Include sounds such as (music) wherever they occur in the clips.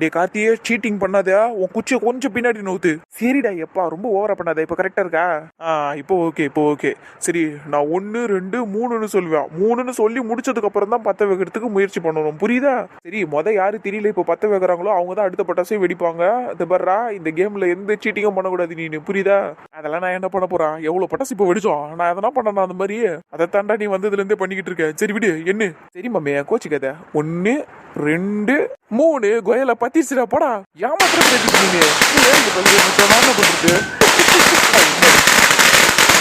டே கார்த்தியே seating பண்ணாத உன் குச்சியை கொஞ்சம் பின்னாடி நோத்து சரிடா எப்பா ரொம்ப ஓவரா பண்ணாத இப்போ கரெக்டா இருக்கா? ஆ இப்போ ஓகே இப்போ ஓகே சரி நான் ஒன்று ரெண்டு மூணுன்னு சொல்லுவேன். மூணுன்னு சொல்லி முடிச்சதுக்கு அப்புறம் தான் பத்த வைக்கிறதுக்கு முயற்சி பண்ணணும். புரியுதா? சரி மொதல் யாரு தெரியல இப்போ பத்த வைக்கிறாங்களோ அவங்க தான் அடுத்த பட்டாசையும் வெடிப்பாங்க. இந்த பர்றா இந்த கேம்ல எந்த சீட்டிங்கும் பண்ணக்கூடாது நீ புரியுதா? அதெல்லாம் நான் என்ன பண்ண போறேன்? எவ்வளவு பட்டாசு இப்போ வெடிச்சோம்? நான் எதனா பண்ணணும் அந்த மாதிரியே அதை தாண்டா நீ வந்ததுல இருந்தே பண்ணிக்கிட்டு இருக்க. சரி விடு என்ன சரி மம்மியா கோச்சிக்காத. ஒன்னு ரெண்டு மூணு கோயில பத்திச்சுடா போடா. ஏமாத்திரம் பேசிக்கிறீங்க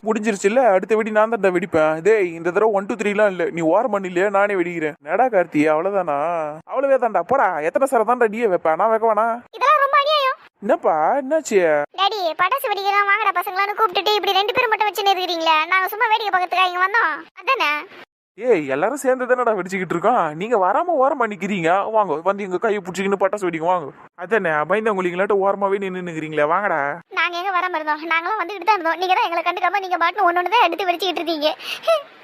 முடிஞ்சிருச்சுல்ல அடுத்த வெடி நான் தான் வெடிப்பேன். டேய் இந்த தடவை ஒன் டூ த்ரீலாம் இல்ல. நீ ஓரம் பண்ணலையே நானே வெடிக்கிறேன். நடா கார்த்தி அவ்வளவுதானா? அவ்வளவே தான்டா. போடா எத்தனை சார் தான்டா நீயே வைப்பேன் நான் வைக்க வேணா. என்னப்பா என்னாச்சு? டாடி பட்டாசு வெடிக்கலாம் வாங்கடா பசங்களான்னு கூப்பிட்டுட்டு இப்படி ரெண்டு பேரும் மட்டும் வச்சுன்னு இருக்கிறீங்களே? நாங்க சும்மா வேடிக்கை பார்க்கறதுக்காக இங்க வந்தோம். அதானே? ஏய் எல்லாரும் சேர்ந்து தானடா வெடிச்சுக்கிட்டு இருக்கோம். நீங்க வராம ஓரம் பண்ணிக்கிறீங்க வாங்க வந்து எங்க கையை பிடிச்சிக்கின்னு பட்டாசு வெடிங்க வாங்க. அதானே பயந்தவங்களாட்ட ஓரமாவே நின்று நிக்கிறீங்களே வாங்கடா. நாங்க எங்க வராம இருந்தோம் நாங்களும் வந்துகிட்டு தான் இருந்தோம். நீங்க தான் எங்களை கண்டுக்காம நீங்க பாட்டு ஒண்ணு தான் எடுத்து வெடிச்சுக்கிட்டு இருக்கீங்க.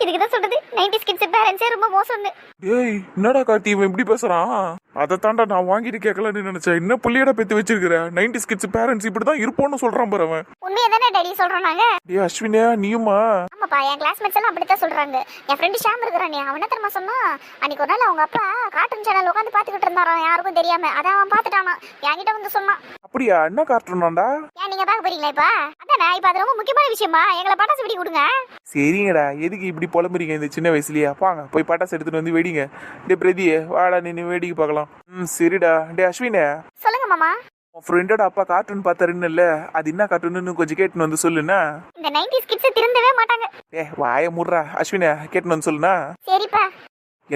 இதுக்கு தான் சொல்றது. நைன்டி கிட்ஸ் பேரண்ட்ஸே ரொம்ப மோசம்னு. டேய் என்னடா கார்த்தி இவன் இப்படி பேசுறான்? அதை தாண்டா நான் வாங்கிட்டு கேட்கலான்னு நினைச்சேன். என்ன புள்ளியடா பெத்து வச்சிருக்கிற? நைன்டி கிட்ஸ் பேரண்ட்ஸ் இப்படிதான் இருப்போம்னு சொல்றான் பாரு அவன். உண்மையை தானே டாடி சொல்றோம் நாங்க? டேய் அஸ்வினியா நீயுமா? ஆமாப்பா என் கிளாஸ்மேட்ஸ் எல்லாம் அப்படித்தான் சொல்றாங்க. என் ஃப்ரெண்டு ஷாம் இருக்கிறானே அவன் தெரியுமா சொன்னா அன்னைக்கு ஒரு நாள் அவங்க அப்பா கார்ட்டூன் சேனல் உட்காந்து பாத்துக்கிட்டு இருந்தாராம் யாருக்கும் தெரியாம. அதான் அவன் பாத்துட்டானா என்கிட்ட வந்து சொன்னான். அப்படியா? என்ன காட்டுறான்டா ஏன் நீங்க பார்க்க போறீங்களா இப்ப? அதானே இப்ப அது ரொம்ப முக்கியமான விஷயமா? எங்களை பட்டாசு வெடி கொடுங்க சரிங்கடா. எதுக்கு இப்படி புலம்புறீங்க இந்த சின்ன வயசுலயே? வாங்க போய் பட்டாசு எடுத்துட்டு வந்து வெடிங்க. டே பிரதியே வாடா நீ வேடிக்கை பார்க்கலாம். ம் சரிடா. டே அஸ்வினே. சொல்லுங்க மாமா. உன் ஃப்ரெண்டோட அப்பா கார்ட்டூன் பார்த்தாருன்னு அது என்ன கார்ட்டூன்னு கொஞ்சம் கேட்டுன்னு வந்து சொல்லுண்ணா இந்த நைன்டிஸ் கிட்ஸ் திருந்தவே மாட்டாங்க. ஏ வாய முடுறா. அஸ்வினே கேட்டுன்னு வந்து சொல்லுண்ணா சரிப்பா.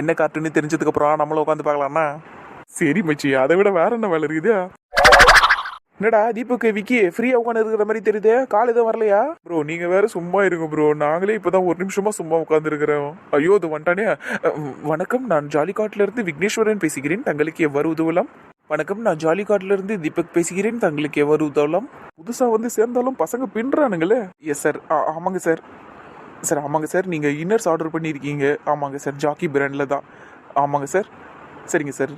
என்ன கார்ட்டூன்னு தெரிஞ்சதுக்கு அப்புறம் நம்மளும் உட்காந்து பார்க்கலாம்னா? சரி மச்சி அதை விட வேற என்ன வேலை இருக்குதா? என்னடா தீபக் விக்கி ஃப்ரீயா உட்காந்து இருக்கிற மாதிரி தெரியுது. கால் எதுவும் வரலையா? ப்ரோ நீங்க வேற சும்மா இருங்க ப்ரோ நாங்களே இப்பதான் ஒரு நிமிஷமா சும்மா உட்கார்ந்து இருக்கிறோம் ஐயோ இது வந்துட்டானே. வணக்கம் நான் ஜாலிகாட்ல இருந்து விக்னேஸ்வரன் பேசுகிறேன். தங்களுக்கு எவ்வாறு உதவலாம்? வணக்கம் நான் ஜாலிகாட்ல இருந்து தீபக் பேசுகிறேன். தங்களுக்கு எவ்வாறு உதவலாம்? புதுசா வந்து சேர்ந்தாலும் பசங்க பின்றானுங்களே எஸ் சார் ஆமாங்க சார் சார் ஆமாங்க சார். நீங்கள் இன்னர்ஸ் ஆர்டர் பண்ணியிருக்கீங்க ஆமாங்க சார். ஜாக்கி பிராண்டில் தான். ஆமாங்க சார். சரிங்க சார்.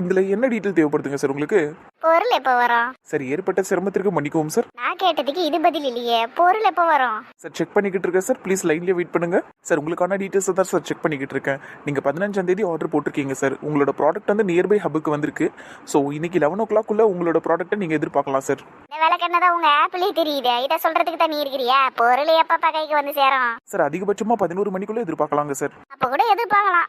இதில் என்ன டீட்டெயில் தேவைப்படுதுங்க சார் உங்களுக்கு? பொருள் எப்போ வரும்? சார் ஏற்பட்ட சிரமத்திற்கு மன்னிக்கவும் சார் நான் கேட்டதுக்கு இது பதில் இல்லையே. பொருள் எப்போ வரும்? சார் செக் பண்ணிக்கிட்டு இருக்கேன் சார் ப்ளீஸ் லைன்லேயே வெயிட் பண்ணுங்க. சார் உங்களுக்கான டீட்டெயில்ஸ் தான் சார் செக் பண்ணிக்கிட்டு இருக்கேன். நீங்கள் பதினஞ்சாம் தேதி ஆர்டர் போட்டிருக்கீங்க சார் உங்களோட ப்ராடக்ட் வந்து நியர்பை ஹப்புக்கு வந்திருக்கு. ஸோ இன்னைக்கு லெவன் ஓ கிளாக்குள்ளே உங்களோட ப்ராடக்ட்டை நீங்கள் எதிர்பார்க்கலாம் சார் இந்த விளக்கெண்ணதான் உங்க ஆப்பிளே தெரியுது? இதை சொல்றதுக்கு தான் நீ இருக்கிறியா? பொருள் எப்பப்பா கைக்கு வந்து சேரும்? சார் அதிகபட்சமாக பதினோரு மணிக்குள்ளே எதிர்பார்க்கலாங்க சார் அப்ப கூட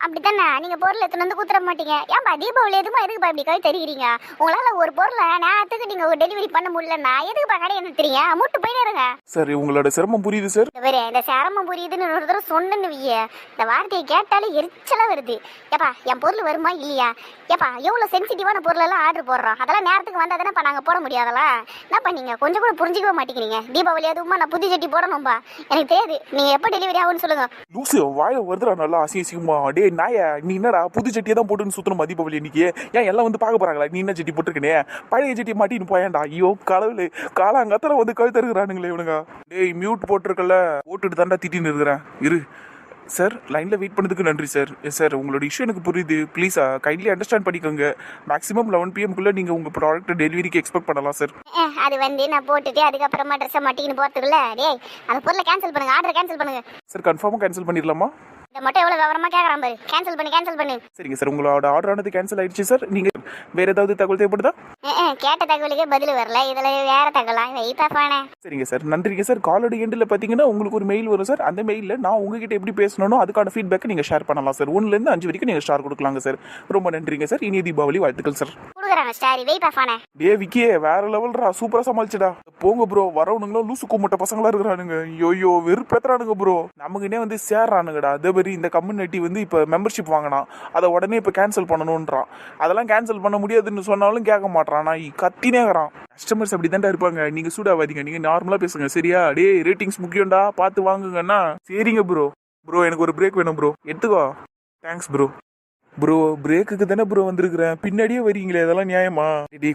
அப்படித்தானே? நீங்க பொருள் எடுத்துன்னு வந்து குத்துற மாட்டீங்க. ஏன்பா தீபாவளி எதுமா எதுக்குப்பா இப்படி கை தெரிகிறீங்க? உங்களால ஒரு பொருளை நேரத்துக்கு நீங்க டெலிவரி பண்ண முடியலன்னா எதுக்குப்பா கடை என்ன தெரியுங்க மூட்டு போயிட்டே இருங்க. சார் உங்களோட சிரமம் புரியுது சார். இந்த பாரு இந்த சிரமம் புரியுதுன்னு ஒரு தடவை சொன்னேன்னு வைய. இந்த வார்த்தையை கேட்டாலே எரிச்சலா வருது. ஏப்பா என் பொருள் வருமா இல்லையா? ஏப்பா எவ்வளவு சென்சிட்டிவான பொருள் எல்லாம் ஆர்டர் போடுறோம். அதெல்லாம் நேரத்துக்கு வந்தா தானேப்பா நாங்க போட முடியாதல்ல என்னப்பா நீங்க? கொஞ்சம் கூட புரிஞ்சிக்கவே மாட்டேங்கிறீங்க. தீபாவளி அதுவுமா நான் புது சட்டி போடணும்பா. எனக்கு தெரியாது. நீங்க எப்போ டெலிவரி ஆகும்னு சொல்லுங்க. லூசு வாயில வருதுடா நல்லா அசிங்கமா டேய் நாய நீ என்னடா புது சட்டியை தான் போட்டுன்னு சுத்தணும் தீபாவளி இன்னைக்கு? ஏன் எல்லாம் வந்து பார்க்க போறாங்களா? நீ என்ன சட்டி போட்டிருக்கனே? பழைய சட்டி மாட்டின்னு போயேன்டா ஐயோ கடவுளே காலாங்கத்துல வந்து கழுத்து இருக்கிறானுங்களே இவனுங்க. டேய் மியூட் போட்டிருக்கல போட்டுட்டு தாண்டா திட்டின்னு இருக்கிறேன். இரு. சார் லைனில் வெயிட் பண்ணதுக்கு நன்றி சார். சார் உங்களோட இஷ்யூ எனக்கு புரியுது. ப்ளீஸ் கைண்ட்லி அண்டர்ஸ்டாண்ட் பண்ணிக்கோங்க. மேக்ஸிமம் லெவன் பிஎம்குள்ளே நீங்கள் உங்கள் ப்ராடக்ட் டெலிவரிக்கு எக்ஸ்பெக்ட் பண்ணலாம் சார். அது வந்து நான் போட்டுட்டு அதுக்கப்புறமா ட்ரெஸ்ஸை மாட்டிக்கின்னு போறதுக்குள்ள டேய் அந்த பொருளை கேன்சல் பண்ணுங்க ஆர்டர் கேன்சல் பண்ணுங்க. சார் கன்ஃபார்மாக கேன்சல் பண்ணிடலாமா? இதை மட்டும் எவ்வளவு விவரமா கேக்குறான் பாரு. கேன்சல் பண்ணு கேன்சல் பண்ணு. சரிங்க சார் உங்களோட ஆர்டர் ஆனது கேன்சல் ஆயிடுச்சு சார். நீங்கள் வேறு ஏதாவது தகவல் தேவைப்படுதா? கேட்ட தகவலுக்கே பதில் வரல. இதுல வேற தகவலா? போனே சரிங்க சார் நன்றிங்க சார். காலோட எண்டில் பார்த்தீங்கன்னா உங்களுக்கு ஒரு மெயில் வரும் சார். அந்த மெயிலில் நான் உங்ககிட்ட எப்படி பேசணும் அதுக்கான ஃபீட்பேக்கை நீங்கள் ஷேர் பண்ணலாம் சார். ஒன்றுலேருந்து அஞ்சு வரைக்கும் நீங்கள் ஸ்டார் கொடுக்கலாங்க சார். ரொம்ப நன்றிங்க சார். இனிய தீபாவளி வாழ்த்துக்கள் சார். டே விக்கியே வேற லெவல்ரா சூப்பரா சமாளிச்சுடா. போங்க ப்ரோ வரவனுங்களும் லூசு கும்பிட்ட பசங்களா இருக்கிறானுங்க. ஐயோ வெறுப்பேத்துறானுங்க ப்ரோ நமக்குனே வந்து சேர்றானுங்கடா. அதே இந்த கம்யூனிட்டி வந்து இப்போ மெம்பர்ஷிப் வாங்கினான் அதை உடனே இப்போ கேன்சல் பண்ணணுன்றான் அதெல்லாம் கேன்சல் பண்ண முடியாதுன்னு சொன்னாலும் கேட்க மாட்டான் நான் கத்தினேங்கிறான் கஸ்டமர்ஸ் அப்படி தான்டா இருப்பாங்க. நீங்கள் சூடாவாதீங்க. நீங்கள் நார்மலாக பேசுங்க. சரியா? டே ரேட்டிங்ஸ் முக்கியம்டா. பார்த்து வாங்குங்கன்னா சரிங்க ப்ரோ ப்ரோ எனக்கு ஒரு பிரேக் வேணும் ப்ரோ எடுத்துக்கோ. தேங்க்ஸ் ப்ரோ ப்ரோ பிரேக்குக்கு தானே ப்ரோ வந்திருக்கிறேன். பின்னாடியே வரீங்களே இதெல்லாம் நியாயமா?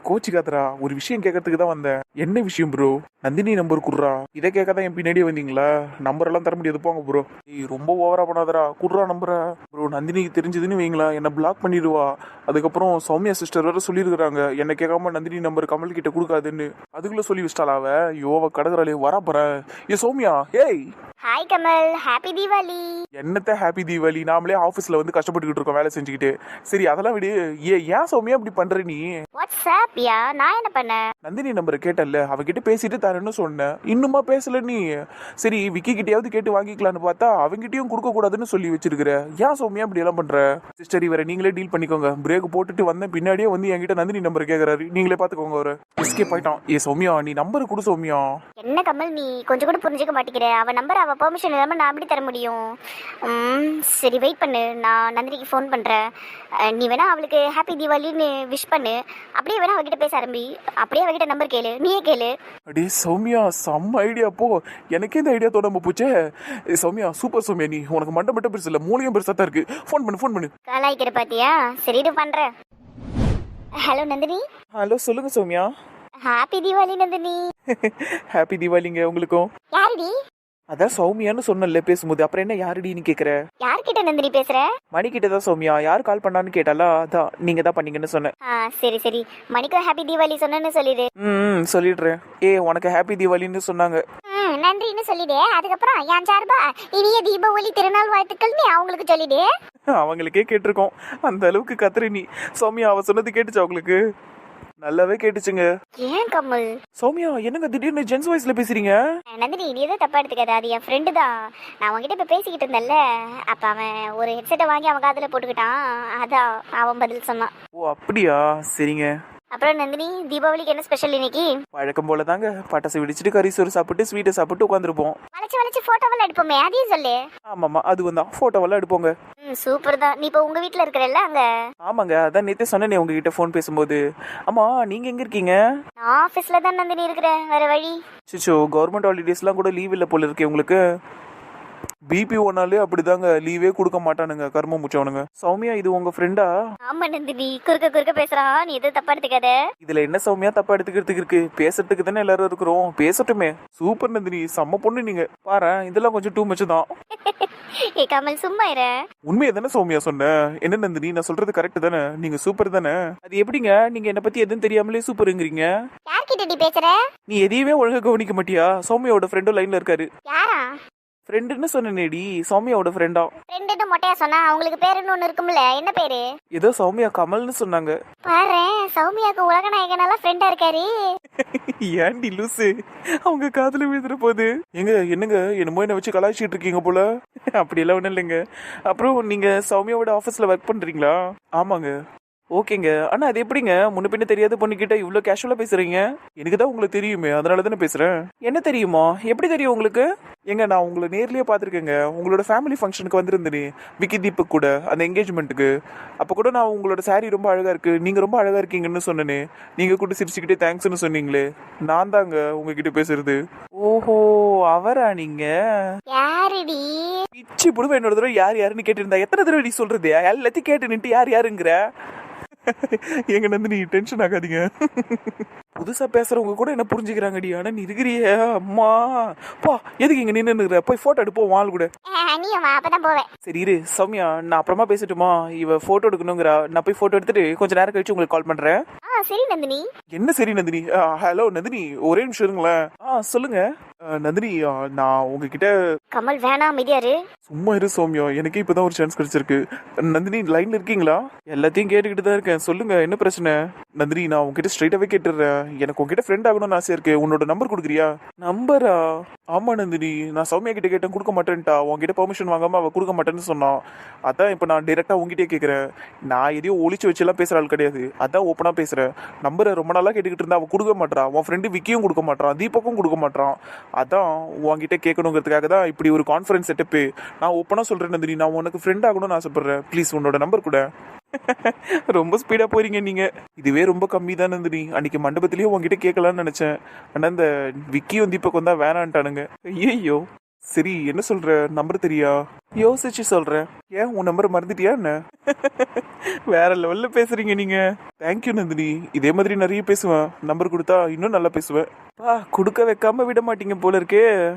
கோச்சு காத்துடா ஒரு விஷயம் கேட்கறதுக்கு தான் வந்தேன். என்ன விஷயம் ப்ரோ நந்தினி நம்பர் குடுறா. இதை கேட்க தான் என் பின்னாடியே வந்தீங்களா? நம்பர் எல்லாம் தர முடியாது. போங்க ப்ரோ ஏய் ரொம்ப ஓவரா பண்ணாதடா. குடுறா நம்பரை ப்ரோ நந்தினிக்கு தெரிஞ்சதுன்னு வைங்களா என்ன பிளாக் பண்ணிடுவா. அதுக்கப்புறம் சௌமியா சிஸ்டர் வேற சொல்லியிருக்கிறாங்க. என்ன கேட்காம நந்தினி நம்பர் கமல் கிட்ட கொடுக்காதுன்னு. அதுக்குள்ள சொல்லி வச்சிட்டாளா அவ? யோவ கடற்கரையில வரா போறேன் ஏ சௌமியா ஏய்! ஹாய் கமல் ஹாப்பி தீபாவளி என்னத்த ஹாப்பி தீபாவளி நாமளே ஆஃபீஸில் வந்து கஷ்டப்பட்டுக்கிட்டு இருக்கோம் வேலை செஞ்சுக்கிட்டு. சரி அதெல்லாம் விடு. ஏ ஏன் சௌமியா இப்படி பண்ற நீ? வாட்ஸ்அப் யா? நான் என்ன பண்ணேன் நந்தினி நம்பரை கேட்டல்ல அவகிட்ட பேசிட்டு தரேன்னு சொன்னேன் இன்னுமா பேசல நீ? சரி விக்கி கிட்டயாவது கேட்டு வாங்கிக்கலான்னு பார்த்தா அவங்கிட்டயும் கொடுக்க கூடாதுன்னு சொல்லி வச்சிருக்கிற. ஏன் சௌமியா இப்படி எல்லாம் பண்ற? சிஸ்டர் இவரை நீங்களே டீல் பண்ணிக்கோங்க. பிரேக் போட்டுட்டு வந்தேன் பின்னாடியே வந்து என்கிட்ட நந்தினி நம்பர் கேக்குறாரு. நீங்களே பாத்துக்கோங்க அவரை. எஸ்கேப் ஆயிட்டான். ஏ சௌமியா நீ நம்பர் கொடு சௌமியா. என்ன கமல் நீ கொஞ்சம் கூட புரிஞ்சுக்க மாட்டேங்கிற. அவ நம்பர் அவ பெர்மிஷன் இல்லாம நான் எப்படி தர முடியும்? ம், சரி வெயிட் பண்ணு. நான் நந்தினிக்கு ஃபோன் பண்றேன். அஹ், நீ வேணா அவளுக்கு ஹாப்பி தீபாவளின்னு விஷ் பண்ணு. அப்படியே வேணா அவகிட்ட பேச ஆரம்பி. அப்படியே அவகிட்ட நம்பர் கேளு. நீயே கேளு. அடே சௌமியா செம்ம ஐடியா போ. எனக்கே இந்த ஐடியா தோணாம போச்சே. சௌமியா சூப்பர் சௌமியா நீ. உனக்கு மண்டை மட்டும் பெருசு இல்ல மூலியம் பெருசா தான் இருக்கு. ஃபோன் பண்ணு ஃபோன் பண்ணு. காலாய்க்கிற பாத்தியா? சரி இது பண்றேன். ஹலோ நந்தினி. ஹலோ சொல்லுங்க சௌமியா. ஹாப்பி தீபாவளி நந்தினி. (laughs) ஹாப்பி தீபாவளிங்க உங்களுக்கும். யாருடி? அதான் சௌமியான்னு சொன்னல பேசும்போது. அப்புறம் என்ன யாருடின்னு கேக்குற? யார்கிட்ட நந்தினி பேசுற? மணி கிட்ட தான் சௌமியா. யார் கால் பண்ணான்னு கேட்டாலா அதான் நீங்க தான் பண்ணீங்கன்னு சொன்னேன். ஆ சரி சரி. மணிக்கும் ஹாப்பி தீபாவளி சொன்னேன்னு சொல்லிடு. ம் சொல்லிடுறேன். ஏ உனக்கு ஹாப்பி தீபாவளின்னு சொன்னாங்க. ம் நன்றின்னு சொல்லிடு. அதுக்கப்புறம் என் சார்பா இனிய தீபாவளி திருநாள் வாழ்த்துக்கள்னு அவங்களுக்கு சொல்லிடு. அவங்களுக்கே கேட்டிருக்கோம். அந்த அளவுக்கு கத்துற நீ. சௌமியா அவ சொன்னது கேட்டுச்சு அவங்களுக்கு நல்லாவே கேட்டுச்சுங்க. ஏன் கமல் சௌமியா என்னங்க திடீர்னு ஜென்ஸ் வாய்ஸ்ல பேசுறீங்க? நந்தினி நீ எதுவும் தப்பா எடுத்துக்காத அது என் ஃப்ரெண்டு தான். நான் அவன்கிட்ட இப்போ பேசிக்கிட்டு இருந்தேன்ல அப்போ அவன் ஒரு ஹெட்செட்டை வாங்கி அவன் காதில் போட்டுக்கிட்டான். அதான் அவன் பதில் சொன்னான். ஓ அப்படியா? சரிங்க. அப்புறம் நந்தினி தீபாவளிக்கு என்ன ஸ்பெஷல் இன்னைக்கு? வழக்கம் போல தாங்க. பட்டாசு வெடிச்சிட்டு கறி சோறு சாப்பிட்டு ஸ்வீட்டை சாப்பிட்டு உட்காந்துருப்போம் வளைச்சு வளைச்சு ஃபோட்டோவெல்லாம் எடுப்போமே அதையும் சொல்லு. ஆமாம்மா அதுவும் தான். ஃபோட்டோவெல்லாம் எடுப்போங்க. ம் சூப்பர் தான். நீ இப்போ உங்கள் வீட்டில் இருக்கிறல்ல அங்கே? ஆமாங்க அதான் நேத்தே சொன்னேனே உங்ககிட்ட ஃபோன் பேசும்போது. ஆமா நீங்க எங்க இருக்கீங்க? நான் ஆஃபீஸில் தான் நந்தினி இருக்கிறேன் வேற வழி. சிச்சோ கவர்மெண்ட் ஹாலிடேஸ்லாம் கூட லீவ் இல்லை போல இருக்கே உங்களுக்கு. பிபி ஒன்னாலே அப்படிதாங்க. லீவே கொடுக்க மாட்டானுங்க. கர்ம முச்சவனுங்க சௌமியா இது உங்க ஃப்ரெண்டா ஆமா நந்தினி. குறுக்க குறுக்க பேசுறான் நீ எதுவும் தப்பா எடுத்துக்காத. இதுல என்ன சௌமியா தப்பா எடுத்துக்கிறதுக்கு இருக்கு? பேசுறதுக்கு தானே எல்லாரும் இருக்கிறோம். பேசட்டுமே. சூப்பர் நந்தினி. செம்ம பொண்ணு நீங்க. பாரு இதெல்லாம் கொஞ்சம் டூ மச் தான். (laughs) ஏ கமல் சும்மா இரு. உண்மையை தானே சௌமியா சொன்ன? என்ன நந்தினி? நான் சொல்றது கரெக்ட் தானே? நீங்க சூப்பர் தானே? அது எப்படிங்க? நீங்க என்ன பத்தி எதுவும் தெரியாமலே சூப்பருங்கிறீங்க யார்கிட்ட நீ பேசுற? நீ எதையுமே ஒழுங்கா கவனிக்க மாட்டியா? சௌமியாவோட ஃப்ரெண்டும் லைன்ல இருக்காரு. யாரா? ஃப்ரெண்டுன்னு சொன்னேடி சௌமியாவோட ஃப்ரெண்டா ஃப்ரெண்டுன்னு மொட்டையா சொன்னா அவங்களுக்கு பேருன்னு ஒன்று இருக்கும்ல என்ன பேரு? ஏதோ சௌமியா கமல்னு சொன்னாங்க. பாரு சௌமியாக்கு உலக நாயகனால ஃப்ரெண்டா இருக்காரு. ஏன்டி லூசு? அவங்க காதுல விழுந்துற போகுது எங்க என்னங்க என்னமோ என்ன வச்சு கலாய்ச்சிட்டு இருக்கீங்க போல? அப்படியெல்லாம் ஒன்றும் இல்லைங்க. அப்புறம் நீங்க சௌமியாவோட ஆஃபீஸ்ல ஒர்க் பண்றீங்களா? ஆமாங்க. ஓகேங்க. ஆனா அது எப்படிங்க? முன்ன பின்ன தெரியாத பொண்ணுகிட்ட இவ்ளோ கேஷுவலா பேசுறீங்க? எனக்கு தான் உங்களுக்கு தெரியுமே அதனால தானே பேசுறேன். என்ன தெரியுமா? எப்படி தெரியும் உங்களுக்கு? ஏங்க நான் உங்களை நேர்லயே பார்த்துருக்கேங்க. உங்களோட ஃபேமிலி ஃபங்க்ஷனுக்கு வந்திருந்தேனே விக்கி தீபக் கூட அந்த என்கேஜ்மெண்ட்டுக்கு அப்போ கூட நான் உங்களோட saree ரொம்ப அழகா இருக்கு. நீங்க ரொம்ப அழகா இருக்கீங்கன்னு சொன்னேனே. நீங்க கூட சிரிச்சுக்கிட்டே தேங்க்ஸ்னு சொன்னீங்களே. நான் தாங்க உங்ககிட்ட பேசுறது. ஓஹோ அவரா நீங்க? யாருடி? பிச்சு புடுவ என்னோட தடவை யார் யாருன்னு கேட்டிருந்தா எத்தனை தடவை நீ சொல்றது? எல்லாத்தையும் கேட்டு நின்று யார் யாருங்கிற? எங்க நந்தினி டென்ஷன் ஆகாதீங்க. புதுசா பேசுறவங்க கூட என்ன புரிஞ்சுக்கிறாங்கடி? ஆனா நீ இருக்கிறியே அம்மா. பா எதுக்கு இங்க நின்று போய் போட்டோ எடுப்போம் வாழ் கூட. சரி இரு சௌமியா நான் அப்புறமா பேசட்டுமா? இவ போட்டோ எடுக்கணுங்கிறா. நான் போய் போட்டோ எடுத்துட்டு கொஞ்ச நேரம் கழிச்சு உங்களுக்கு கால் பண்றேன். சரி நந்தினி. என்ன சரி நந்தினி? ஹலோ நந்தினி ஒரே நிமிஷம் இருங்களேன். ஆ சொல்லுங்க. நந்தினி நான் உங்ககிட்ட கமல் வேணாம் அமைதியாரு சும்மா இரு சௌமியா. எனக்கே இப்பதான் ஒரு சான்ஸ் கிடைச்சிருக்கு. நந்தினி லைன்ல இருக்கீங்களா? எல்லாத்தையும் கேட்டுக்கிட்டு தான் இருக்கேன். சொல்லுங்க என்ன பிரச்சனை? நந்தினி நான் உங்ககிட்ட ஸ்ட்ரைட்டாவே கேட்டுடுறேன் எனக்கு உங்ககிட்ட ஃப்ரெண்ட் ஆகணும்னு ஆசையா இருக்கு. உன்னோட நம்பர் கொடுக்குறியா? நம்பரா ஆமா நந்தினி. நான் சௌமியா கிட்ட கேட்டேன் கொடுக்க மாட்டேன்ட்டா. உங்ககிட்ட பெர்மிஷன் வாங்காம அவ கொடுக்க மாட்டேன்னு சொன்னான் அதான் இப்போ நான் டைரக்டா உங்ககிட்டயே கேட்கறேன் நான் எதையும் ஒளிச்சு வச்செல்லாம் பேசுற ஆள் கிடையாது. அதான் ஓப்பனா பேசுறேன். நம்பரை ரொம்ப நாளா கேட்டுக்கிட்டு இருந்தா அவ கொடுக்க மாட்றா. உன் ஃப்ரெண்டு விக்கியும் கொடுக்க மாட்றான் தீபக்கும் கொடுக்க மாட்றான் அதான் உங்ககிட்ட கேட்கணுங்கிறதுக்காக தான் இப்படி ஒரு கான்ஃபரன்ஸ் செட்டப்பு நான் ஓப்பனாக சொல்கிறேன் நந்தினி. நான் உனக்கு ஃப்ரெண்ட் ஆகணும்னு ஆசைப்பட்றேன். ப்ளீஸ் உன்னோட நம்பர் கூட. (laughs) ரொம்ப ஸ்பீடாக போறீங்க நீங்கள் இதுவே ரொம்ப கம்மி தான் நந்தினி. அன்னைக்கு மண்டபத்திலேயே உங்ககிட்ட கேட்கலான்னு நினச்சேன். ஆனால் இந்த விக்கியும் இப்போ வந்தால் வேணான்ட்டானுங்க. ஐயோ சரி என்ன சொல்ற? நம்பர் தெரியா? யோசிச்சு சொல்றேன். ஏன் உன் நம்பர் மறந்துட்டியா என்ன? வேற லெவல்ல பேசுறீங்க நீங்க. Thank you Nandini. இதே மாதிரி நிறைய பேசுவேன். நம்பர் கொடுத்தா இன்னும் நல்லா பேசுவேன். பா கொடுக்க வைக்காம விட மாட்டீங்க போல இருக்கே.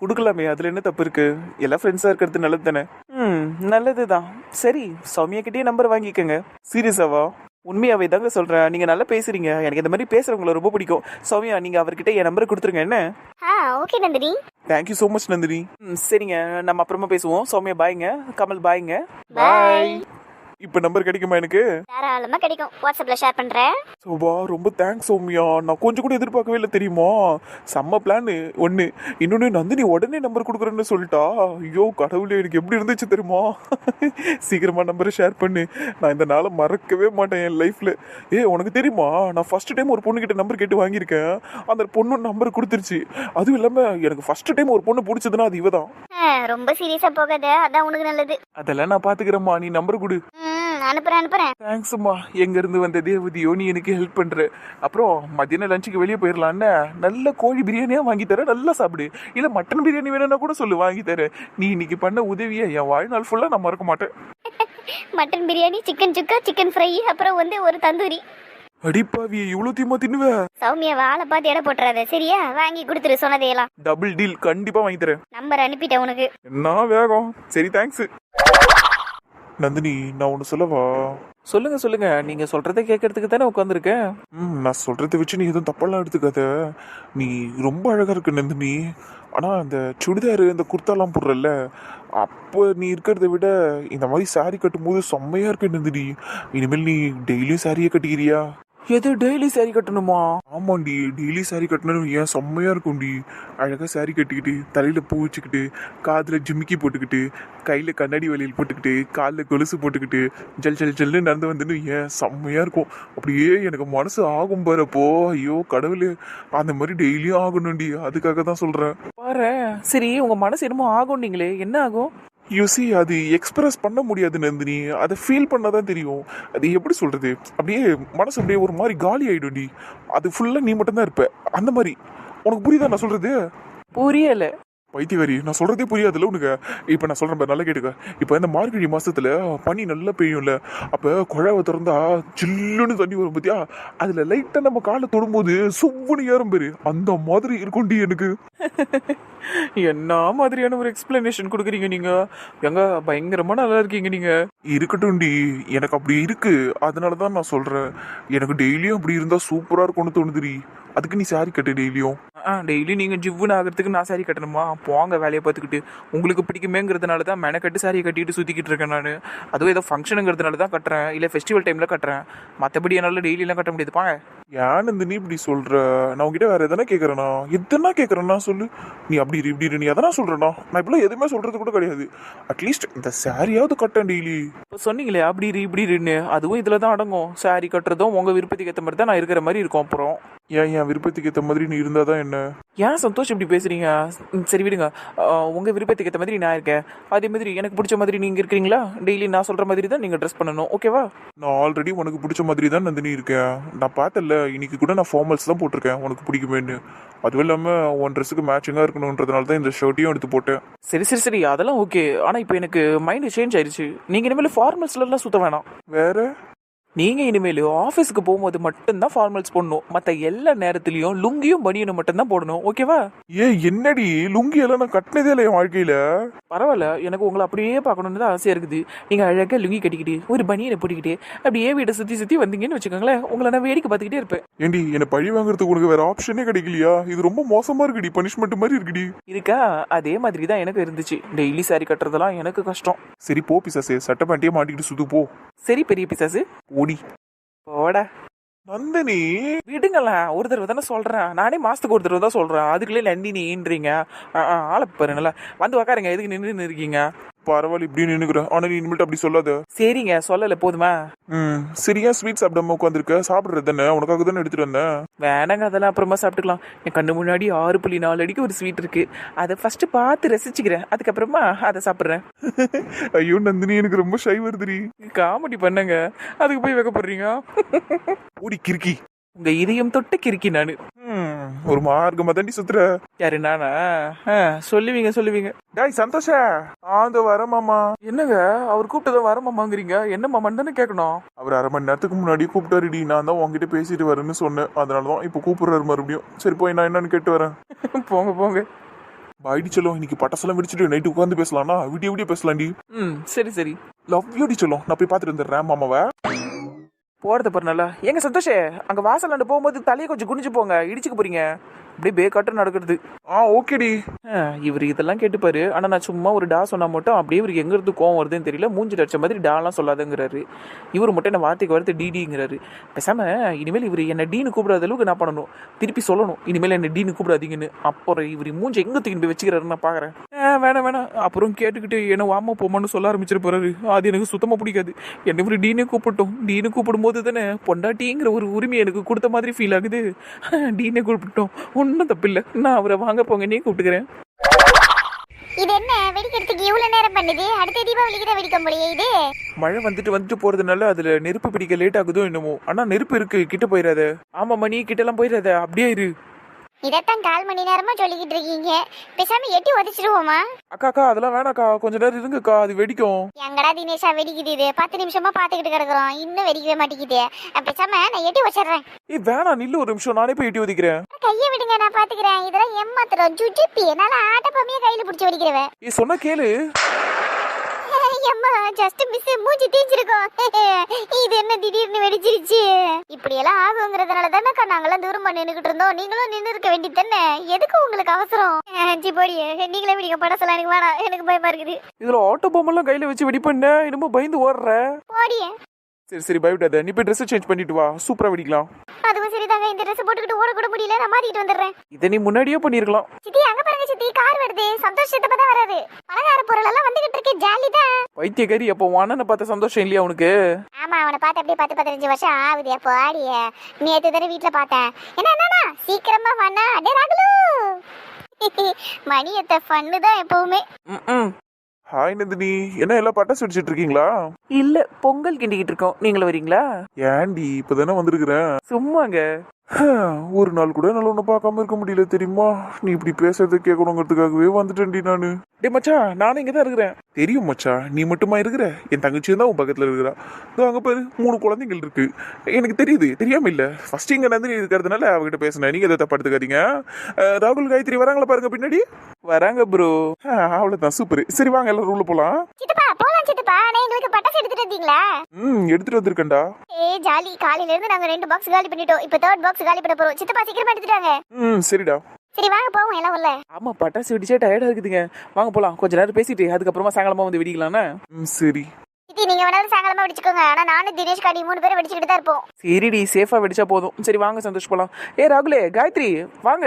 கொடுக்கலாமே அதுல என்ன தப்பு இருக்கு? எல்லாம் ஃப்ரெண்ட்ஸா இருக்கிறது நல்லது தானே ம் நல்லதுதான். சரி சௌமியா கிட்டே நம்பர் வாங்கிக்கோங்க. சீரியஸாவா உண்மையாவே தாங்க சொல்றேன். நீங்க நல்லா பேசுறீங்க. எனக்கு இந்த மாதிரி பேசுறவங்கள ரொம்ப பிடிக்கும். சௌமியா நீங்க அவர்கிட்ட என் நம்பரை கொடுத்துருங்க என்ன? ஆ okay Nandini. Thank you so much Nandini. ம் சரிங்க. நம்ம அப்புறமா பேசுவோம். சௌமியா பாய்ங்க கமல் பாய்ங்க பாய் இப்போ நம்பர் கிடைக்குமா எனக்கு? தாராளமா கிடைக்கும். வாட்ஸ்அப்ல ஷேர் பண்றேன். சோபா ரொம்ப தேங்க்ஸ் சௌமியா. நான் கொஞ்சம் கூட எதிர்பார்க்கவே இல்லை தெரியுமா? செம்ம பிளான் ஒன்று இன்னொன்று நந்தினி உடனே நம்பர் கொடுக்குறேன்னு சொல்லிட்டா. ஐயோ கடவுளே எனக்கு எப்படி இருந்துச்சு தெரியுமா? சீக்கிரமா நம்பரை ஷேர் பண்ணு. நான் இந்த நாளை மறக்கவே மாட்டேன் என் லைஃப்ல ஏ உனக்கு தெரியுமா? நான் ஃபர்ஸ்ட் டைம் ஒரு பொண்ணு கிட்ட நம்பர் கேட்டு வாங்கியிருக்கேன். அந்த பொண்ணு நம்பர் கொடுத்துருச்சு. அதுவும் இல்லாம எனக்கு ஃபர்ஸ்ட் டைம் ஒரு பொண்ணு பிடிச்சதுன்னா அது இவ தான் ரொம்ப சீரியஸா போகாத. அதான் உனக்கு நல்லது. அதெல்லாம் நான் பாத்துக்கிறேம்மா. நீ நம்பர் கொடு. அனுப்புறேன் அனுப்புறேன். தேங்க்ஸ்மா எங்க இருந்து வந்த தேவதியோ நீ எனக்கு ஹெல்ப் பண்ற. அப்புறம் மத்தியானம் லஞ்சுக்கு வெளியே போயிடலான்னு நல்ல கோழி பிரியாணியா வாங்கி தர நல்லா சாப்பிடு. இல்ல மட்டன் பிரியாணி வேணும்னா கூட சொல்லு வாங்கி தரேன் நீ இன்னைக்கு பண்ண உதவியை என் வாழ்நாள் ஃபுல்லா நான் மறக்க மாட்டேன். (laughs) Mutton biryani chicken chukka chicken fry அப்புறம் வந்து ஒரு தந்தூரி. அடிப்பாவி இவ்வளவு தீமா தின்னுவ? சௌமியா வாழை பார்த்து எடை போட்டுறாத சரியா? வாங்கி கொடுத்துரு சொன்னதையெல்லாம். டபுள் டீல் கண்டிப்பா வாங்கி தரேன். நம்பர் அனுப்பிட்டேன் உனக்கு. என்ன வேகம்? சரி தேங்க்ஸ் நந்தினி நான் ஒன்று சொல்லவா? சொல்லுங்க சொல்லுங்க. நீங்க சொல்றதை கேட்கறதுக்கு தானே உட்காந்துருக்கேன் ம் நான் சொல்றதை வச்சு நீ எதுவும் தப்பெல்லாம் எடுத்துக்காத. நீ ரொம்ப அழகா இருக்க நந்தினி. ஆனா அந்த சுடிதாரு இந்த குர்தாலாம் போடுறல்ல அப்போ நீ இருக்கிறத விட இந்த மாதிரி saree கட்டும் போது செம்மையா இருக்க நந்தினி. இனிமேல் நீ டெய்லியும் சாரியே கட்டிக்கிறியா? எது டெய்லி saree கட்டணுமா? ஆமாண்டி டெய்லி saree கட்டணும் ஏன் செம்மையா இருக்கும்டி. அழகா saree கட்டிக்கிட்டு தலையில பூ வச்சுக்கிட்டு காதுல ஜிமிக்கி போட்டுக்கிட்டு கையில கண்ணாடி வளையல் போட்டுக்கிட்டு காலில் கொலுசு போட்டுக்கிட்டு ஜல் ஜல் ஜல்னு நடந்து வந்துன்னு ஏன் செம்மையா இருக்கும். அப்படியே எனக்கு மனசு ஆகும் பாரு அப்போ. ஐயோ கடவுளே அந்த மாதிரி டெய்லியும் ஆகணும்டி. அதுக்காக தான் சொல்றேன். பாரு சரி உங்க மனசு என்னமோ ஆகும் நீங்களே என்ன ஆகும்? யூசி அது எக்ஸ்பிரஸ் பண்ண முடியாது நந்தினி. அதை ஃபீல் பண்ணாதான் தெரியும். அது எப்படி சொல்கிறது அப்படியே மனசு அப்படியே ஒரு மாதிரி காலி ஆகிடும்டி அது ஃபுல்லாக நீ மட்டும்தான் இருப்ப. அந்த மாதிரி. உனக்கு புரியுதா நான் சொல்கிறது புரியலை. பைத்தியகாரி நான் சொல்றதே புரியாதுல்ல உனக்கு. இப்போ நான் சொல்றேன் பாரு, நல்லா கேட்டுக்க. இப்போ இந்த மார்கழி மாசத்துல பனி நல்லா பெய்யும்ல. அப்ப குழாவை திறந்தா சில்லுன்னு தண்ணி வரும் பாத்தியா? அதுல லைட்டா நம்ம காலை தொடும்போது சுவ்வனு ஏறும் பேரு. அந்த மாதிரி இருக்கும்டி எனக்கு. (laughs) என்ன மாதிரியான ஒரு எக்ஸ்பிளனேஷன் கொடுக்குறீங்க நீங்க? எங்க பயங்கரமா நல்லா இருக்கீங்க நீங்க. இருக்கட்டும்டி எனக்கு அப்படி இருக்கு. அதனால தான் நான் சொல்றேன். எனக்கு டெய்லியும் அப்படி இருந்தா சூப்பரா இருக்கும்னு தோணுதுடி. அதுக்கு நீ சாரி கட்டு டெய்லியும் ஆ டெய்லி நீங்கள் ஜிவ்வுன்னு ஆகிறதுக்கு நான் சாரி கட்டணுமா? போங்க வேலையை பார்த்துக்கிட்டு. உங்களுக்கு பிடிக்குமேங்கிறதுனால தான் மெனக்கட்டு சாரியை கட்டிட்டு சுற்றிக்கிட்டு இருக்கேன் நான். அதுவும் ஏதோ ஃபங்க்ஷனுங்கிறதுனால தான் கட்டுறேன். இல்லை ஃபெஸ்டிவல் டைமில் கட்டுறேன். மற்றபடி என்னால் டெய்லியெல்லாம் கட்ட முடியாது ஏன் நந்தினி இப்படி சொல்ற? நான் உங்ககிட்ட வேற எதனா கேக்குறேனா? எதனா கேக்குறேன்னா சொல்லு. நீ அப்படி இப்படி நீ எதனா சொல்றேனா? நான் இப்பெல்லாம் எதுவுமே சொல்றது கூட கிடையாது. அட்லீஸ்ட் இந்த சாரியாவது கட்டேன் டெய்லி. இப்போ சொன்னீங்களே அப்படி இப்படி இருன்னு. அதுவும் இதில் தான் அடங்கும். சாரி கட்டுறதும் உங்கள் விருப்பத்துக்கு ஏற்ற மாதிரி தான் நான் இருக்கிற மாதிரி இருக்கும் அப்புறம். ஏன் என் விருப்பத்துக்கு ஏற்ற மாதிரி நீ இருந்தாதான் என்ன? ஏன் சந்தோஷ் இப்படி பேசுறீங்க? சரி விடுங்க. ஆஹ், உங்க விருப்பத்துக்கு ஏற்ற மாதிரி நான் இருக்கேன். அதே மாதிரி எனக்கு பிடிச்ச மாதிரி நீங்க இருக்கிறீங்களா? டெய்லி நான் சொல்ற மாதிரி தான் நீங்க ட்ரெஸ் பண்ணணும். ஓகேவா நான் ஆல்ரெடி உனக்கு பிடிச்ச மாதிரி தான் நந்தினி இருக்கேன். நான் பார்த்தல இன்னைக்கு கூட நான் ஃபார்மல்ஸ் தான் போட்டிருக்கேன். உனக்கு பிடிக்குமேன்னு. அதுவும் இல்லாம உன் ட்ரெஸ்ஸுக்கு மேட்சிங்கா இருக்கணுன்றதுனால தான் இந்த ஷர்ட்டையும் எடுத்து போட்டேன். சரி சரி சரி. அதெல்லாம் ஓகே ஆனா இப்போ எனக்கு மைண்ட் சேஞ்ச் ஆயிருச்சு. நீங்க இனிமேல் ஃபார்மல்ஸ்ல எல்லாம் சுத்த வேணாம். வேற? நீங்க இனிமேல் ஆஃபீஸ்க்கு போகும்போது மட்டும்தான் ஃபார்மல்ஸ் போடணும். மற்ற எல்லா நேரத்துலயும் லுங்கியும் பனியனும் மட்டும்தான் போடணும். ஓகேவா ஏ என்னடி? லுங்கி எல்லாம் நான் கட்டினதே இல்லை என் வாழ்க்கையில? பரவாயில்ல. எனக்கு உங்களை அப்படியே பார்க்கணுன்னு தான் ஆசையா இருக்குது. நீங்க அழகா லுங்கி கட்டிக்கிட்டு ஒரு பனியனை போட்டுக்கிட்டு அப்படியே வீட்டை சுத்தி சுத்தி வந்தீங்கன்னு வச்சுக்கோங்களேன் உங்களை நான் வேடிக்கை பார்த்துக்கிட்டே இருப்பேன். ஏண்டி என்னை பழி வாங்குறதுக்கு உனக்கு வேற ஆப்ஷனே கிடைக்கலையா? இது ரொம்ப மோசமா இருக்குடி பனிஷ்மெண்ட் மாதிரி இருக்குடி. இருக்கா? அதே மாதிரி தான் எனக்கு இருந்துச்சு. டெய்லி சாரி கட்டுறதெல்லாம் எனக்கு கஷ்டம். சரி போ பிசாசே. சட்டை பேண்ட்டையே மாட்டிக்கிட்டு சுத்து போ. சரி பெரிய பிசாசு. ஓடி போடா. நந்தினி. விடுங்களேன் ஒரு தடவை தானே சொல்றேன். நானே மாசத்துக்கு ஒரு தடவை தான் சொல்றேன். அதுக்குள்ளே நந்தினின்றீங்க. ஆ, ஆ, ஆளை பாருங்களேன். வந்து உக்காருங்க. எதுக்கு நின்று இருக்கீங்க? பரவாயில்ல இப்படி நின்னுக்குறேன். ஆனா நீ இனிமேட்டு அப்படி சொல்லாத. சரிங்க சொல்லல போதுமா? ம் சரியா ஸ்வீட் சாப்பிடாம உட்காந்துருக்க சாப்பிடுறது தானே? உனக்காக தானே எடுத்துட்டு வந்தேன். வேணாங்க அதெல்லாம் அப்புறமா சாப்பிட்டுக்கலாம். என் கண்ணு முன்னாடி ஆறு புள்ளி நாலு அடிக்கு ஒரு ஸ்வீட் இருக்கு. அதை ஃபர்ஸ்ட் பார்த்து ரசிச்சுக்கிறேன். அதுக்கப்புறமா அதை சாப்பிட்றேன். (laughs) ஐயோ நந்தினி எனக்கு ரொம்ப ஷை வருதுடி. காமெடி பண்ணுங்க. அதுக்கு போய் வைக்கப்படுறீங்க? (laughs) ஓடி கிறுக்கி. உங்க இதயம் தொட்டு கிறுக்கி நானு. ஒரு மார்க்கமா தாண்டி சுத்துற யாரு நானா? சொல்லுவீங்க சொல்லுவீங்க. டாய் சந்தோஷ. ஆந்த வர மாமா. என்னங்க? அவர் கூப்பிட்டதை வர மாமாங்கிறீங்க? என்ன மாமான்னு தானே கேட்கணும் அவர் அரை மணி நேரத்துக்கு முன்னாடி கூப்பிட்டாருடி. நான் தான் உங்ககிட்ட பேசிட்டு வரேன்னு சொன்னேன். அதனாலதான் இப்போ கூப்பிடுறாரு மறுபடியும். சரி போய் நான் என்னன்னு கேட்டு வரேன். (laughs) போங்க போங்க. பாய்டி செல்லம் இன்னைக்கு பட்டாசெல்லாம் வெடிச்சிட்டு நைட்டு உட்காந்து பேசலாம்னா? விடிய விடிய பேசலாம்டி. ம் சரி சரி. லவ் யூடி செல்லம். நான் போய் பார்த்துட்டு வந்துடுறேன் மாமாவை. போறத பாரு நல்லா. எங்க சந்தோஷே அங்க வாசலாண்டு போகும்போது தலையை கொஞ்சம் குனிஞ்சு போங்க. இடிச்சுக்க போறீங்க. அப்படியே பேக்காட்டம் நடக்கிறது. ஆ ஓகேடி. இவர் இதெல்லாம் கேட்டுப்பாரு ஆனா நான் சும்மா ஒரு டா சொன்னா மட்டும் அப்படியே இவருக்கு எங்க இருந்து கோவம் வருதுன்னு தெரியல. மூஞ்சி அடிச்ச மாதிரி டாலாம் சொல்லாதங்கிறாரு. இவர் மட்டும் என்ன வார்த்தைக்கு வார்த்தை டிடிங்கிறாரு. பேசாம இனிமேல் இவர் என்ன டீனு கூப்பிடாத அளவுக்கு நான் பண்ணணும். திருப்பி சொல்லணும். இனிமேல் என்ன டீனு கூப்பிடாதீங்கன்னு. அப்புறம் இவர் மூஞ்சி எங்க தூக்கி போய் வச்சுக்கிறாரு நான் பாக்குறேன். ஆ, வேணாம் வேணாம் அப்புறம் கேட்டுக்கிட்டு என்ன வாமா போமான்னு சொல்ல ஆரம்பிச்சிட்டு போறாரு அது எனக்கு சுத்தமா பிடிக்காது. என்ன இவர் டீனு கூப்பிட்டோம். டீனு கூப்பிடும் போது தானே பொண்டாட்டிங்கிற ஒரு உரிமை எனக்கு கொடுத்த மாதிரி ஃபீல் ஆகுது. டீனே கூப்பிட்டோம். ஒன்றும் தப்பில்லை. நான் அவரை வாங்க போங்க நீ கூப்பிட்டுக்கிறேன். இது என்ன? வெடிக்கிறதுக்கு இவ்வளவு நேரம் பண்ணுது? அடுத்த தீபாவளிக்கு தான் வெடிக்க முடியும் இது? மழை வந்துட்டு வந்துட்டு போறதுனால அதுல நெருப்பு பிடிக்க லேட் ஆகுதோ என்னமோ. ஆனா நெருப்பு இருக்கு கிட்ட போயிடாத ஆமா மணி கிட்ட எல்லாம் போயிடாத அப்படியே இரு. இதைத்தான் கால் மணி நேரமா சொல்லிக்கிட்டு இருக்கீங்க. பேசாம எட்டி உதச்சிருவோமா? அக்கா அக்கா அதெல்லாம் வேணாக்கா. கொஞ்ச நேரம் இருங்கக்கா அது வெடிக்கும். எங்கடா தினேஷா வெடிக்குது இது? பத்து நிமிஷமா பாத்துக்கிட்டு கிடக்குறோம். இன்னும் வெடிக்கவே மாட்டேங்குது. பேசாம நான் எட்டி வச்சிடுறேன் ஏய் வேணாம் நில்லு ஒரு நிமிஷம். நானே போய் எட்டி ஒதிக்கிறேன் கையை விடுங்க நான் பாத்துக்கிறேன் இதெல்லாம் ஏமாத்துறோம். ஜுஜிப்பி என்னால ஆட்டப்பமையே கையில பிடிச்சி வெடிக்கிறவன் ஏய் சொன்னா கேளு. அம்மா ஜஸ்ட் மிஸ் மூஞ்சி தீஞ்சிருக்கோம். (laughs) இது என்ன திடீர்னு வெடிச்சிருச்சு? இப்படி எல்லாம் ஆகுங்கிறதுனால தானே நாங்கெல்லாம் தூரமா நின்னுகிட்டு இருந்தோம். நீங்களும் நின்று இருக்க வேண்டியது தானே எதுக்கு உங்களுக்கு அவசரம்? (laughs) ஜி போடி நீங்களே வெடிக்க படசலாம் எனக்கு வேணாம் எனக்கு பயமா இருக்குது. இதுல ஆட்டோ பொம்மெல்லாம் கையில வச்சு வெடி பண்ண என்னமோ பயந்து ஓடுற. போடியே. சரி சரி பயப்படாத. நீ போய் ட்ரெஸ் சேஞ்ச் பண்ணிட்டு வா. சூப்பரா வெடிக்கலாம். அதுவும் சரிதாங்க. இந்த ட்ரெஸ் போட்டுக்கிட்டு ஓட கூட முடியல. நான் மாத்திட்டு வந்துடுறேன். இதை நீ முன்னாடியே பண்ணிருக்கலாம் சித்தி அங்க பாருங்க சித்தி. கார் வருது. சந்தோஷத்தை பார்த்தா வராது. பலகார பொருள் எல்லாம் வந்துகிட்டு இருக்கு. ஜாலி தான். பைத்தியக்காரி அப்போ வானனை பார்த்த சந்தோஷம் இல்லையா உனக்கு? ஆமா அவனை பார்த்து அப்படியே பத்து பதினஞ்சு வருஷம் ஆகுது. அப்போ ஆடிய. நேத்து தானே வீட்டுல பார்த்தேன். என்ன என்னண்ணா சீக்கிரமா பண்ணா அடே ராகுலு. மணி எத்த ஃபன்னு தான் எப்பவுமே. ம் ஹாய் நந்தினி என்ன எல்லாம் பட்டாசு வெடிச்சிட்டு இருக்கீங்களா? இல்ல பொங்கல் கிண்டிக்கிட்டு இருக்கோம். நீங்களும் வரீங்களா? ஏன்டி இப்பதானே வந்திருக்கிறேன். சும்மாங்க. (sighs) ஒரு நாள் கூட என்னால ஒன்னும் பார்க்காம இருக்க முடியல தெரியுமா? நீ இப்படி பேசுறத கேட்கணுங்கிறதுக்காகவே வந்துட்டேன்டி நானு. டே மச்சான் நானும் இங்க தான் இருக்கிறேன். தெரியும் மச்சா நீ மட்டுமா இருக்கிற? என் தங்கச்சியும் தான் உன் பக்கத்துல இருக்கிறா. இதோ அங்க பாரு மூணு குழந்தைகள் இருக்கு. எனக்கு தெரியுது தெரியாம இல்ல. ஃபர்ஸ்ட் இங்க நந்தினி இருக்கிறதுனால அவகிட்ட பேசினேன். நீங்க எதை தப்பா எடுத்துக்காதீங்க. அஹ், ராகுல் காயத்ரி வராங்களா பாருங்க பின்னாடி? வராங்க ப்ரோ அஹ், அவ்வளவுதான் சூப்பர் சரி வாங்க எல்லாரும் உள்ள போலாம். சித்தப்பா போலாம் சித்தப்பா. நான் எங்களுக்கு பட்டாசு எடுத்துட்டு வந்தீங்களா? ம் எடுத்துட்டு வந்திருக்கேன்டா. ஏ ஜாலி. காலையில இருந்து நாங்க ரெண்டு பாக்ஸ் காலி பண்ணிட்டோம். இப்போ தேர்ட் பாக்ஸ் காலி பண்ண போறோம். சித்தப்பா சீக்கிரமா எடுத்துட்டாங்க. ம் சரிடா. சரி வாங்க போவோம் எல்லாம் உள்ள. ஆமா பட்டாசு வெடிச்சே டயர்டா இருக்குதுங்க. வாங்க போலாம். கொஞ்ச நேரம் பேசிட்டு அதுக்கப்புறமா சாயங்காலமா வந்து வெடிக்கலாம்னா. ம் சரி. சித்தி நீங்க வேணாலும் சாயங்காலமா வெடிச்சுக்கோங்க. ஆனா நானும் தினேஷ் காடி மூணு பேரும் வெடிச்சுக்கிட்டு தான் இருப்போம். சரிடி சேஃபா வெடிச்சா போதும். சரி வாங்க சந்தோஷ் போலாம். ஏ ராகுலே காயத்ரி வாங்க.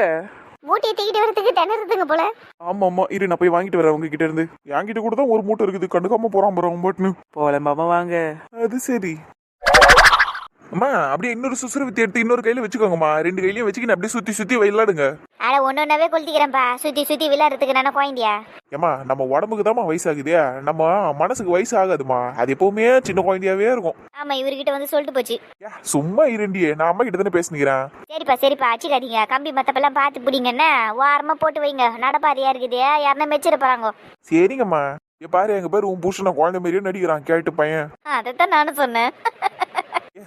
மூட்டையை தூக்கிட்டு வரதுக்கு திணறதுங்க போல. ஆமா ஆமா. இரு நான் போய் வாங்கிட்டு வரேன் உங்ககிட்ட இருந்து என்கிட்ட கூட தான் ஒரு மூட்டை இருக்குது. கண்டுக்காம போறான் போறான் பட்னு போல மாமா வாங்க. அது சரி. அம்மா அப்படியே இன்னொரு சுசுரவித்தி எடுத்து இன்னொரு கையில வச்சுக்கோங்கம்மா. ரெண்டு கையிலயும் வச்சுக்கின்னு அப்படியே சுத்தி சுத்தி விளையாடுங்க. அட ஒன்னு ஒன்னாவே கொளுத்திக்கிறேன்ப்பா. சுத்தி சுத்தி விளையாடுறதுக்கு நான் குழந்தையா ஏம்மா நம்ம உடம்புக்கு தாம்மா வயசாகுதே. நம்ம மனசுக்கு வயசு ஆகாதுமா அது எப்பவுமே சின்ன குழந்தையாவே இருக்கும். ஆமா இவர்கிட்ட வந்து சொல்லிட்டு போச்சு. சும்மா இருண்டியே. நான் அம்மா கிட்ட தானே பேசுனிக்கிறேன். சரிப்பா சரிப்பா. அச்சிக்காதீங்க கம்பி மத்தப்பெல்லாம் பார்த்து பிடிங்கன்னு வாரமா போட்டு வைங்க. நடப்பாதையா இருக்குது. யாருன்னா மெச்சிட போறாங்க. சரிங்கம்மா. பாரு எங்க பேர் உன் புருஷனை குழந்தை மாதிரியே நடிக்கிறான். கேட்டு பையன். அதைத்தான் நானும் சொன்னேன்.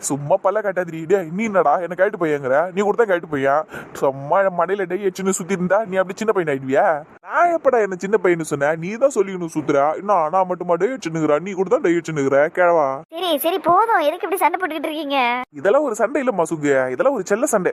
சும்மா பல்ல காட்டாதிரி டே நீ என்னடா? என்ன கேட்டு பையங்கிற? நீ கூட தான் கேட்டு பையன் சும்மா மடையில டே சின்ன சுத்தி இருந்தா நீ அப்படி சின்ன பையன் ஆயிடுவியா? நான் எப்படா என்ன சின்ன பையன் சொன்னேன்? நீ தான் சொல்லிக்கணும் சுத்துறா இன்னும் நான் மட்டுமா டே சின்னுகிறா நீ கூட தான் டே சின்னுகிற கேளவா? சரி சரி போதும். எதுக்கு இப்படி சண்டை போட்டுக்கிட்டு இருக்கீங்க? இதெல்லாம் ஒரு சண்டை இல்லம்மா சுங்கு. இதெல்லாம் ஒரு செல்ல சண்டை.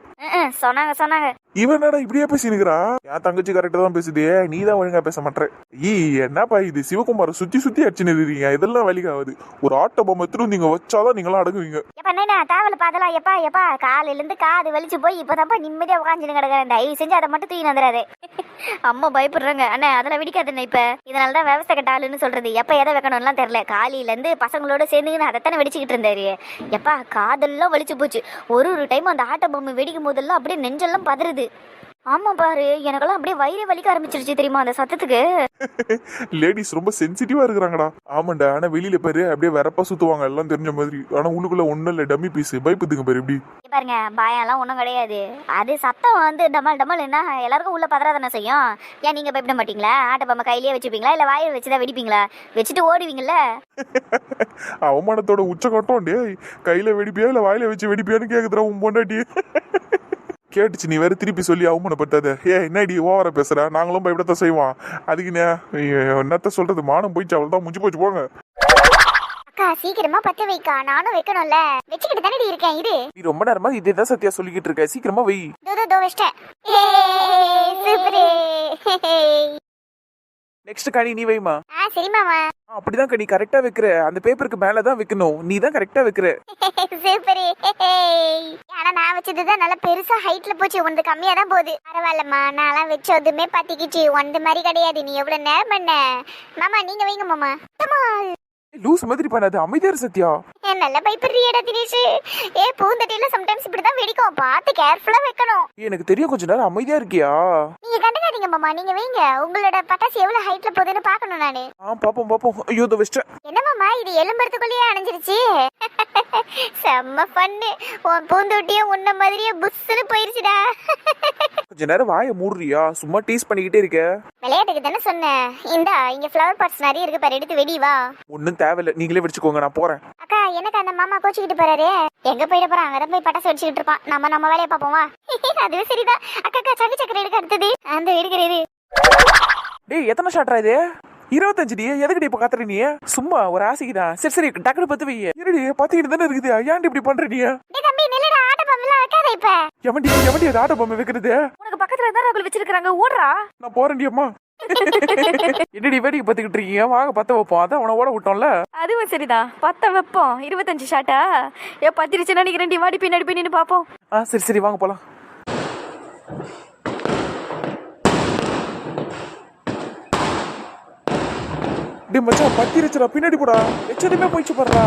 சொன்னாங்க சொன்னாங்க. இவன் என்னடா இப்படியே பேசினுக்கிறா? என் தங்கச்சி கரெக்டா தான் பேசுதே. நீ தான் ஒழுங்கா பேச மாட்டேற ஈ என்னப்பா இது? சிவகுமார் சுத்தி சுத்தி அடிச்சுன்னு இருக்கீங்க இதெல்லாம் வலிக்காவது ஒரு ஆட்டோ பொம்மை எடுத்துட்டு நீங்க வச்சாதான் நீங்களாம் அடங்குவீங்க. அண்ணா தாவல பார்த்தலாம் எப்பா எப்பா காலையில இருந்து காது வலிச்சு போய் இப்பதான்ப்பா நிம்மதியாக உட்காந்துன்னு கிடக்கிறேன். தயவு செஞ்சு அதை மட்டும் தூக்கி வந்துடாது (laughs) அம்மா பயப்படுறாங்க. அண்ணா அதெல்லாம் வெடிக்காதுண்ணே இப்ப. இதனாலதான் விவசாய கட்டாளுன்னு சொல்றது. எப்போ எதை வைக்கணும்லாம் தெரியல. காலையிலேருந்து பசங்களோட சேர்ந்துக்கின்னு அதைத்தானே வெடிச்சுக்கிட்டு இருந்தாரு. எப்பா காதெல்லாம் வலிச்சு போச்சு. ஒரு ஒரு டைம் அந்த ஆட்ட பொம்மை வெடிக்கும் போதெல்லாம் அப்படியே நெஞ்செல்லாம் பதறுது. ஆமா பாரு எனக்கெல்லாம் அப்படியே வயிறு வலிக்க ஆரம்பிச்சிருச்சு தெரியுமா அந்த சத்தத்துக்கு? (laughs) லேடிஸ் ரொம்ப சென்சிட்டிவா இருக்கிறாங்கடா. ஆமாண்டா ஆனா வெளியில பாரு அப்படியே வரப்பா சுத்துவாங்க எல்லாம் தெரிஞ்ச மாதிரி. ஆனா உள்ளுக்குள்ள ஒண்ணும் இல்ல டம்மி பீஸ் பயப்புதுங்க பாரு இப்படி பாருங்க பயம்லாம் ஒன்றும் கிடையாது. அது சத்தம் வந்து டமல் டமல் என்ன? எல்லாருக்கும் உள்ள பதறா தானே செய்யும்? ஏன் நீங்க பயப்பட மாட்டீங்களா? ஆட்ட பொம்மை கையிலேயே வச்சுப்பீங்களா? இல்ல வாயில் வச்சு தான் வெடிப்பீங்களா? வச்சுட்டு ஓடுவீங்கல்ல? (laughs) அவமானத்தோட உச்சகட்டம் டேய். கையில வெடிப்பியா இல்ல வாயில வச்சு வெடிப்பியான்னு கேக்குதுடா உன் பொண்டாட்டி. (laughs) கேட்டுச்சு நீ வேற திருப்பி சொல்லி அவமானப்பட்டாத. ஏ என்னடி ஓவரா பேசுற? நாங்களும் பயப்படத்தான் செய்வோம். அதுக்கு என்ன? ஐயோ, என்னத்த சொல்றது? மானம் போயிடுச்சு அவள் தான் முடிஞ்சு போச்சு போங்க. அக்கா சீக்கிரமா பத்த வைக்கா நானும் வைக்கணும்ல. வச்சுக்கிட்டு தானே இருக்கேன் இரு. நீ ரொம்ப நேரமா இதே தான் சத்யா சொல்லிக்கிட்டு இருக்க. சீக்கிரமா வை. தோ தோ, தோ வச்சிட்டேன். சூப்பரே நெக்ஸ்ட் கனி நீ வைமா ஆ சரி மாமா. ஆ, அப்படிதான் கனி கரெக்டா வைக்கிற. அந்த பேப்பருக்கு மேல தான் வைக்கணும். நீ தான் கரெக்டா வைக்கிற. (laughs) சூப்பரே ஆனா நான் வச்சதுதான் நல்லா பெருசா ஹைட்ல போச்சு. உனது கம்மியா தான் போகுது. பரவாயில்லம்மா நான்லாம் வச்சதுமே பத்திக்கிச்சு. உனது மாதிரி கிடையாது. நீ எவ்வளவு நேரம் பண்ண? மாமா நீங்க வைங்க மாமா. லூஸ் மாதிரி பண்ணாது அமைதியார் சத்யா. ஏ, நல்ல பயப்படுறியடா தினேஷ். ஏ பூந்தட்டியில சம்டைம்ஸ் இப்படிதான் வெடிக்கும். பார்த்து கேர்ஃபுல்லா வைக்கணும். எனக்கு தெரியும் கொஞ்ச நேரம் அமைதியா இருக்கியா? நீங்க கண்டுக்காதீங்க மாமா. நீங்க வைங்க. உங்களோட பட்டாசு எவ்வளவு ஹைட்ல போகுதுன்னு பார்க்கணும் நானு. ஆ பாப்போம் பாப்போம் ஐயோ இதை வச்சிட்டேன் என்ன மாமா? இது எலும்புறதுக்குள்ளேயே அணைஞ்சிருச்சு. (laughs) செம்ம பண்ணு உன் பூந்தொட்டியும் உன்ன மாதிரியே புஷ்ஷுன்னு போயிருச்சுடா. (laughs) கொஞ்ச நேரம் வாயை மூடுறியா? சும்மா டீஸ் பண்ணிக்கிட்டே இருக்க. விளையாட்டுக்கு தானே சொன்னேன். இந்தா இங்க ஃப்ளவர் பாட்ஸ் நிறைய இருக்கு பாரு எடுத்து வெடி வா. ஒன்றும் தேவையில்ல. நீங்களே வச்சுக்கோங்க நான் போறேன். அக்கா எனக்கு அந்த மாமா கோச்சிக்கிட்டு போறாரு? எங்க போயிட போறான்? அங்கதான் போய் பட்டாசு வச்சுக்கிட்டு இருப்பான். நம்ம நம்ம வேலையை பார்ப்போம்? வா (laughs) அதுவே சரிதான். அக்கா அக்கா சங்கு சக்கரை எடுக்க அடுத்தது. அந்த எடுக்கிறது டேய் எத்தனை ஷாட்ரா இது? இருபத்தஞ்சு டி. எதுக்குடி இப்ப கத்துற நீ? சும்மா ஒரு ஆசைக்கு தான் சரி சரி டக்குனு பத்து வை. இருடி பத்துக்கிட்டு தானே இருக்குது? ஏன்டி இப்படி பண்ற நீ? டேய் தம்பி நில்லுடா. ஆட்ட பம்பெல்லாம் வைக்காத இப்ப. எவன்டி எவன்டி அது ஆட்ட பொம்மை வைக்கிறது? உனக்கு பக்கத்துல தான் ராகுல் வச்சிருக்காங்க ஓடுறா. நான் போறேன்டி அம்மா. (laughs) என்னடி வேடிக்கை பத்துக்கிட்டு இருக்கீங்க? வாங்க பத்த வைப்போம். அதான் உன ஓட விட்டோம்ல. அதுவும் சரிதான் பத்த வைப்போம். இருபத்தஞ்சு ஷாட்டா ஏ பத்திரிச்சு நினைக்கிறேன் வாடி பின்னாடி போய் நின்று பார்ப்போம். ஆ சரி சரி வாங்க போலாம். டேய் மச்சான் பத்திரிச்சுடா. பின்னாடி போடா. எச்சதுமே போயிடுச்சு பாடுறா.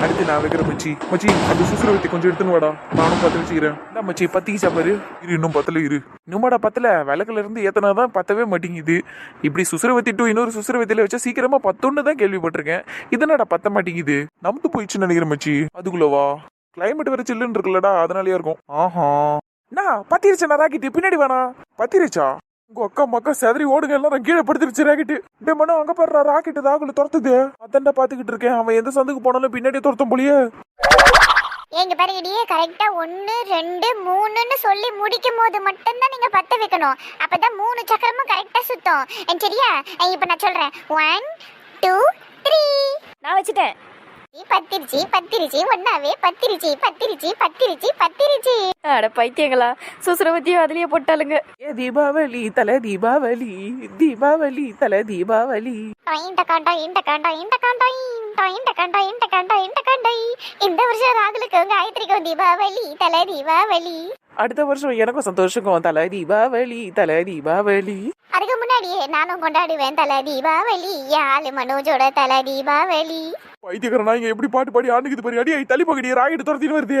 அடுத்து நான் வைக்கிற மச்சி. மச்சி அந்த சுசுரவத்தி கொஞ்சம் எடுத்துன்னு வாடா. நானும் பத்து வச்சுக்கிறேன். இந்த மச்சி பத்திக்கு சாப்பாரு இரு இன்னும் பத்தல இரு. இன்னும்டா பத்தல. விளக்குல இருந்து ஏத்தனா தான் பத்தவே மாட்டேங்குது. இப்படி சுசுரவத்தி டூ இன்னொரு சுசுரவத்தில வச்சா சீக்கிரமா பத்தொன்னு தான் கேள்விப்பட்டிருக்கேன். இதனடா பத்த மாட்டேங்குது? நமத்து போயிடுச்சுன்னு நினைக்கிறேன் மச்சி. அதுக்குள்ளவா? கிளைமேட் வேற சில்லுன்னு இருக்குல்லடா அதனாலயே இருக்கும். ஆஹா. நான் பத்திருச்சா ராக்கிட்டு பின்னாடி வேணா. பத்திரிச்சா? உங்க அக்கா மக்கா செதறி ஓடுங்க எல்லாரும் கீழே படுத்துருச்சு ராக்கெட்டு டே மண்ணா அங்க பாரு ராக்கெட்டு ராகுல துரத்துது. அதான்டா பாத்துக்கிட்டு இருக்கேன். அவன் எந்த சந்துக்கு போனாலும் பின்னாடி துரத்தும் போலியே. எங்க பாருங்கடியே கரெக்டா ஒன்னு ரெண்டு மூணுன்னு சொல்லி முடிக்கும் போது மட்டும்தான் நீங்க பத்த வைக்கணும். அப்பதான் மூணு சக்கரமும் கரெக்டா சுத்தும். சரியா? இப்ப நான் சொல்றேன். ஒன் டூ த்ரீ நான் வச்சுட்டேன். பத்திரிச்சி பத்திரிச்சி ஒன்னாவே பத்திரிச்சி பத்திரிச்சி பத்திரிச்சி பத்திரிச்சி. அட பைத்தியங்களா. சுசுரவத்தியும் அதுலயே போட்டாளுங்க. ஏ தீபாவளி தல தீபாவளி தீபாவளி தல தீபாவளி. இந்த காண்டா இந்த காண்டா இந்த காண்டா இந்த காண்டா இந்த காண்டா இந்த காண்டா. இந்த வருஷம் ராகுலுக்கு காயத்ரிக்கும் தீபாவளி தலை தீபாவளி. அடுத்த வருஷம் எனக்கும் சந்தோஷக்கும் தல தீபாவளி தல தீபாவளி. அதுக்கு முன்னாடியே நானும் கொண்டாடுவேன் தலை தீபாவளி. யாழ் மனோஜோட தலை தீபாவளி. பைத்தியக்காரனா இங்க எப்படி பாட்டு பாடி ஆண்டுக்குது பாரு அடி தள்ளி பகடி ராக்கெட்டு துரத்தின்னு வருது.